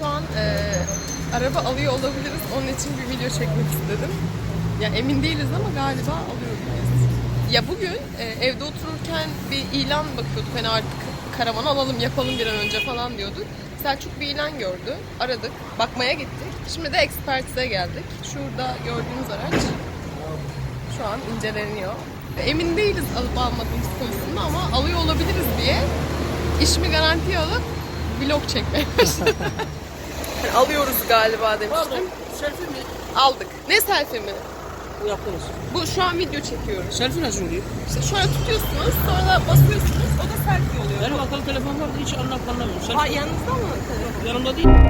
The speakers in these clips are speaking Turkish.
şu an e, araba alıyor olabiliriz. Onun için bir video çekmek istedim. Ya emin değiliz ama galiba alıyoruz. Ya bugün e, evde otururken bir ilan bakıyorduk. Hani artık karavan alalım yapalım bir an önce falan diyorduk. Selçuk bir ilan gördü. Aradık. Bakmaya gittik. Şimdi de ekspertize geldik. Şurada gördüğünüz araç şu an inceleniyor. Emin değiliz alıp almadığımız konusunda ama alıyor olabiliriz diye işimi garantiye alıp vlog çekmeye başladım. Yani alıyoruz galiba demiştim. Selfie mi? Aldık. Ne selfie mi? Bu yaptınız. Bu şu an video çekiyoruz. Selfie nasıl oluyor? İşte şöyle tutuyorsunuz, sonra da basıyorsunuz, o da selfie oluyor. Benim akıllı telefon vardı hiç anlam anlamıyorum. Selfie Ha, yanınızda mı? yanımda değil.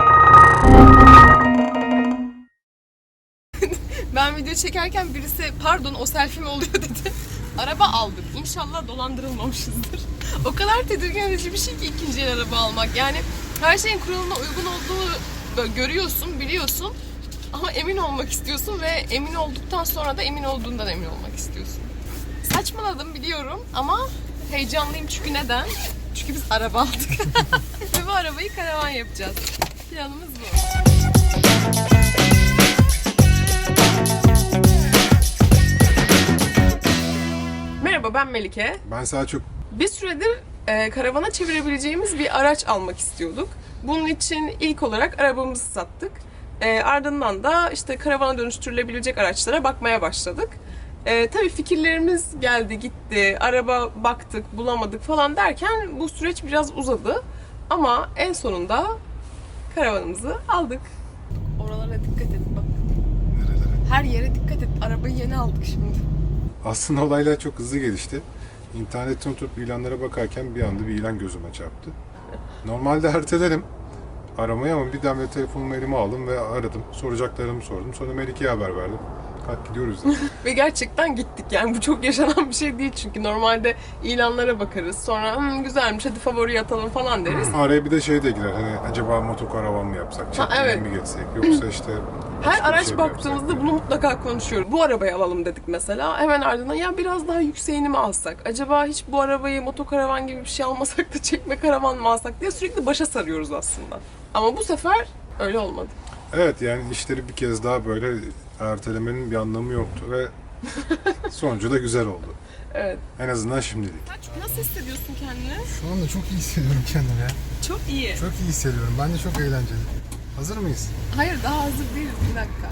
Ben video çekerken birisi pardon o selfie mi oluyor dedi. Araba aldık. İnşallah dolandırılmamışızdır. O kadar tedirgin edici bir şey ki ikinci el araba almak. Yani her şeyin kuralına uygun olduğunu böyle görüyorsun, biliyorsun. Ama emin olmak istiyorsun ve emin olduktan sonra da emin olduğundan emin olmak istiyorsun. Saçmaladım biliyorum ama heyecanlıyım çünkü neden? Çünkü biz araba aldık. ve bu arabayı karavan yapacağız. Planımız bu. Merhaba ben Melike. Ben Selçuk. Bir süredir e, karavana çevirebileceğimiz bir araç almak istiyorduk. Bunun için ilk olarak arabamızı sattık. E, ardından da işte karavana dönüştürülebilecek araçlara bakmaya başladık. E, tabii fikirlerimiz geldi gitti, araba baktık bulamadık falan derken bu süreç biraz uzadı. Ama en sonunda karavanımızı aldık. Oralara dikkat et bak. Nerelere? Her yere dikkat et. Arabayı yeni aldık şimdi. Aslında olaylar çok hızlı gelişti. İnternetten oturup ilanlara bakarken bir anda bir ilan gözüme çarptı. Normalde ertelerim aramayı ama birden böyle telefonumu elime aldım ve aradım. Soracaklarımı sordum. Sonra Melike'ye haber verdim. Kalk gidiyoruz dedi. Ve gerçekten gittik yani bu çok yaşanan bir şey değil çünkü normalde ilanlara bakarız sonra "Hmm, güzelmiş hadi favori atalım falan deriz. Araya bir de şey de girer hani acaba motokaravan mı yapsak, çekmeye evet. mi geçsek yoksa işte Her araç şey mi baktığımızda bunu mutlaka konuşuyoruz. Bu arabayı alalım dedik mesela. Hemen ardından ya biraz daha yükseğini mi alsak? Acaba hiç bu arabayı motokaravan gibi bir şey almasak da çekme karavan mı alsak diye sürekli başa sarıyoruz aslında. Ama bu sefer öyle olmadı. Evet yani işleri bir kez daha böyle ertelemenin bir anlamı yoktu ve sonucu da güzel oldu. Evet. En azından şimdilik. Nasıl hissediyorsun kendini? Şu anda çok iyi hissediyorum kendimi ya. Çok iyi. Çok iyi hissediyorum. Bence çok eğlenceli. Hazır mıyız? Hayır daha hazır değiliz bir dakika.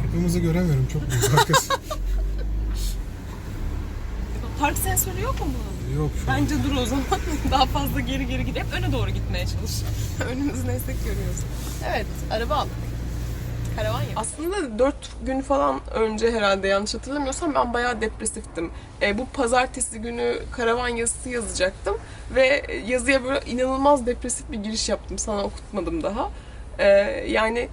Arkamızı göremiyorum. Çok büyük arkası. Park sensörü yok mu bunun? Yok şu an. Bence dur o zaman. Daha fazla geri geri gidip öne doğru gitmeye çalış. Önümüzü neysek görüyoruz. Evet, araba aldık. Karavan ya. Aslında 4 gün falan önce herhalde yanlış hatırlamıyorsam ben bayağı depresiftim. E, bu pazartesi günü karavan yazısı yazacaktım ve yazıya böyle inanılmaz depresif bir giriş yaptım. Sana okutmadım daha. E, yani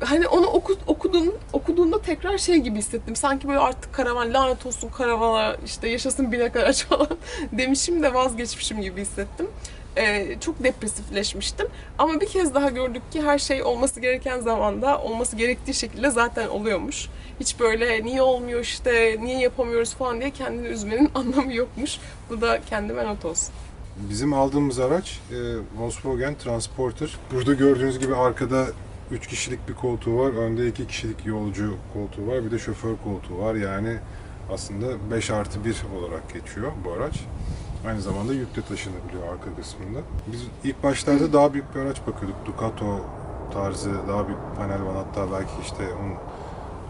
hani onu oku, okudum, okuduğumda tekrar şey gibi hissettim. Sanki böyle artık karavan lanet olsun karavana işte yaşasın binek araç falan demişim de vazgeçmişim gibi hissettim. Ee, çok depresifleşmiştim. Ama bir kez daha gördük ki her şey olması gereken zamanda olması gerektiği şekilde zaten oluyormuş. Hiç böyle niye olmuyor işte niye yapamıyoruz falan diye kendini üzmenin anlamı yokmuş. Bu da kendime not olsun. Bizim aldığımız araç e, Volkswagen Transporter. Burada gördüğünüz gibi arkada 3 kişilik bir koltuğu var. Önde 2 kişilik yolcu koltuğu var. Bir de şoför koltuğu var. Yani aslında 5 artı 1 olarak geçiyor bu araç. Aynı zamanda yükle taşınabiliyor arka kısmında. Biz ilk başlarda daha büyük bir araç bakıyorduk. Ducato tarzı daha büyük panel var. Hatta belki işte on-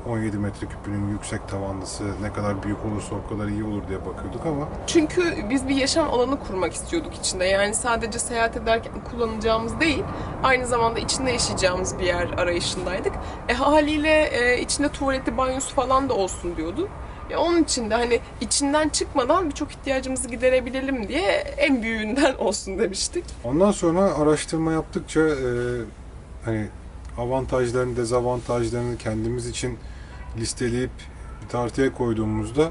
17 metreküpünün yüksek tavanlısı ne kadar büyük olursa o kadar iyi olur diye bakıyorduk ama Çünkü biz bir yaşam alanı kurmak istiyorduk içinde. Yani sadece seyahat ederken kullanacağımız değil, aynı zamanda içinde yaşayacağımız bir yer arayışındaydık. E haliyle e, içinde tuvaleti, banyosu falan da olsun diyordu. E, onun için de hani içinden çıkmadan birçok ihtiyacımızı giderebilelim diye en büyüğünden olsun demiştik. Ondan sonra araştırma yaptıkça e, hani avantajlarını, dezavantajlarını kendimiz için listeleyip tartıya koyduğumuzda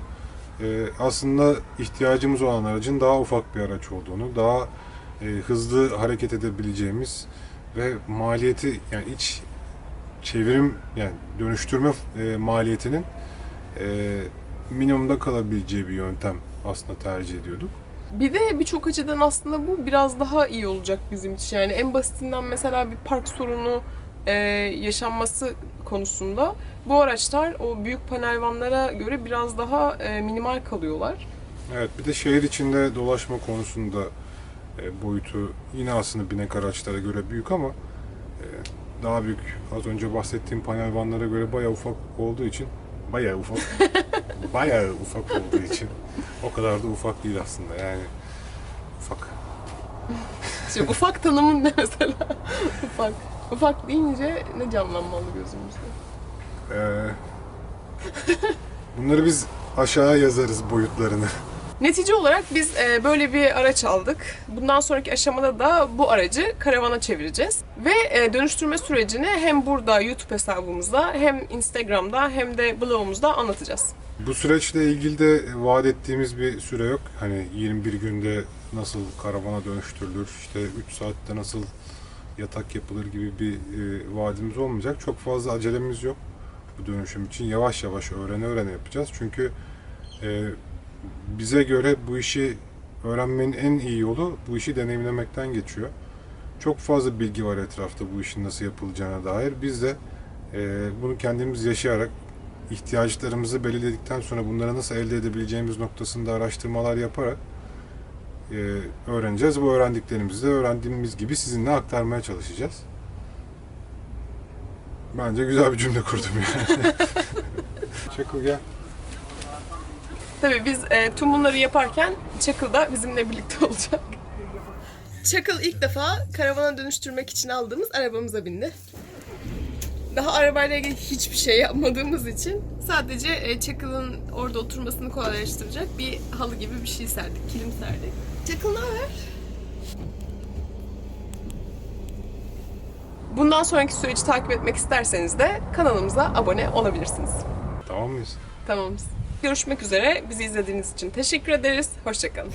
e, aslında ihtiyacımız olan aracın daha ufak bir araç olduğunu, daha e, hızlı hareket edebileceğimiz ve maliyeti yani iç çevirim yani dönüştürme e, maliyetinin e, minimumda kalabileceği bir yöntem aslında tercih ediyorduk. Bir de birçok açıdan aslında bu biraz daha iyi olacak bizim için. Yani en basitinden mesela bir park sorunu e, yaşanması konusunda bu araçlar o büyük panel vanlara göre biraz daha e, minimal kalıyorlar. Evet bir de şehir içinde dolaşma konusunda e, boyutu yine aslında binek araçlara göre büyük ama e, daha büyük. Az önce bahsettiğim panel vanlara göre bayağı ufak olduğu için bayağı ufak bayağı ufak olduğu için o kadar da ufak değil aslında yani ufak. İşte ufak tanımın ne mesela? ufak. Ufak deyince ne canlanmalı gözümüzde? Ee, bunları biz aşağıya yazarız boyutlarını. Netice olarak biz e, böyle bir araç aldık. Bundan sonraki aşamada da bu aracı karavana çevireceğiz. Ve e, dönüştürme sürecini hem burada YouTube hesabımızda hem Instagram'da hem de blogumuzda anlatacağız. Bu süreçle ilgili de vaat ettiğimiz bir süre yok. Hani 21 günde nasıl karavana dönüştürülür, işte 3 saatte nasıl yatak yapılır gibi bir e, vaadimiz olmayacak. Çok fazla acelemiz yok bu dönüşüm için. Yavaş yavaş öğrene öğrene yapacağız. Çünkü e, bize göre bu işi öğrenmenin en iyi yolu bu işi deneyimlemekten geçiyor. Çok fazla bilgi var etrafta bu işin nasıl yapılacağına dair. Biz de e, bunu kendimiz yaşayarak ihtiyaçlarımızı belirledikten sonra bunları nasıl elde edebileceğimiz noktasında araştırmalar yaparak öğreneceğiz. Bu öğrendiklerimizi de öğrendiğimiz gibi sizinle aktarmaya çalışacağız. Bence güzel bir cümle kurdum yani. Çakıl gel. Tabii biz e, tüm bunları yaparken Çakıl da bizimle birlikte olacak. Çakıl ilk defa karavana dönüştürmek için aldığımız arabamıza bindi. Daha arabayla ilgili hiçbir şey yapmadığımız için sadece e, Çakıl'ın orada oturmasını kolaylaştıracak bir halı gibi bir şey serdik, kilim serdik. Çakıl ne haber? Bundan sonraki süreci takip etmek isterseniz de kanalımıza abone olabilirsiniz. Tamam mıyız? Tamamız. Görüşmek üzere. Bizi izlediğiniz için teşekkür ederiz. Hoşçakalın.